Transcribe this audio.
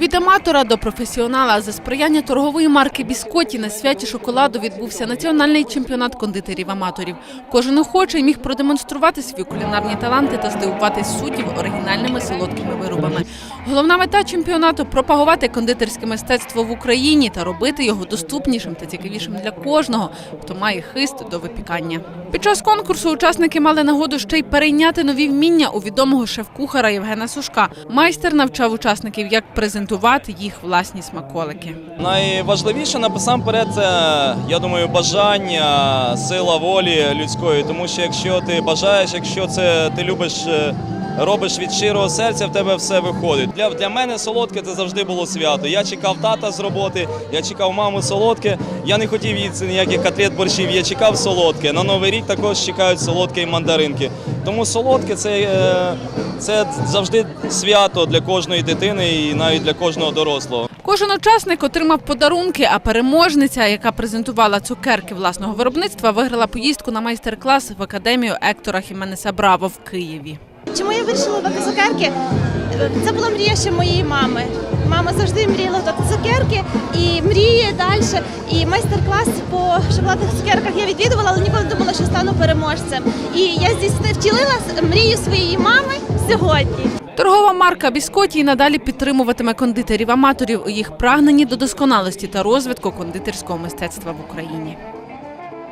Від аматора до професіонала за сприяння торгової марки Біскоті на святі шоколаду відбувся національний чемпіонат кондитерів-аматорів. Кожен охочий міг продемонструвати свої кулінарні таланти та здивувати суддів оригінальними солодкими виробами. Головна мета чемпіонату пропагувати кондитерське мистецтво в Україні та робити його доступнішим та цікавішим для кожного, хто має хист до випікання. Під час конкурсу учасники мали нагоду ще й перейняти нові вміння у відомого шеф-кухара Євгена Сушка. Майстер навчав учасників, як презентувати їх власні смаколики. Найважливіше насамперед це, я думаю, бажання, сила волі людської. Тому що якщо ти бажаєш, якщо це ти любиш, е, робиш від щирого серця, в тебе все виходить. Для, для мене солодке це завжди було свято. Я чекав тата з роботи, я чекав маму солодке. Я не хотів їсти ніяких котлет борщів, я чекав солодке. На новий рік також чекають солодке і мандаринки. Тому солодке це, е, це завжди свято для кожної дитини і навіть для кожного дорослого. Кожен учасник отримав подарунки, а переможниця, яка презентувала цукерки власного виробництва, виграла поїздку на майстер-клас в академію Ектора Хіменеса Браво в Києві. Чому я вирішила робити цукерки? Це була мрія ще моєї мами. Мама завжди мріяла готувати цукерки і мріє далі. І майстер-клас по шоколадних цукерках я відвідувала, але ніколи не думала, що стану переможцем. І я здійснила втілила мрію своєї мами сьогодні. Торгова марка Біскоті надалі підтримуватиме кондитерів-аматорів у їх прагненні до досконалості та розвитку кондитерського мистецтва в Україні.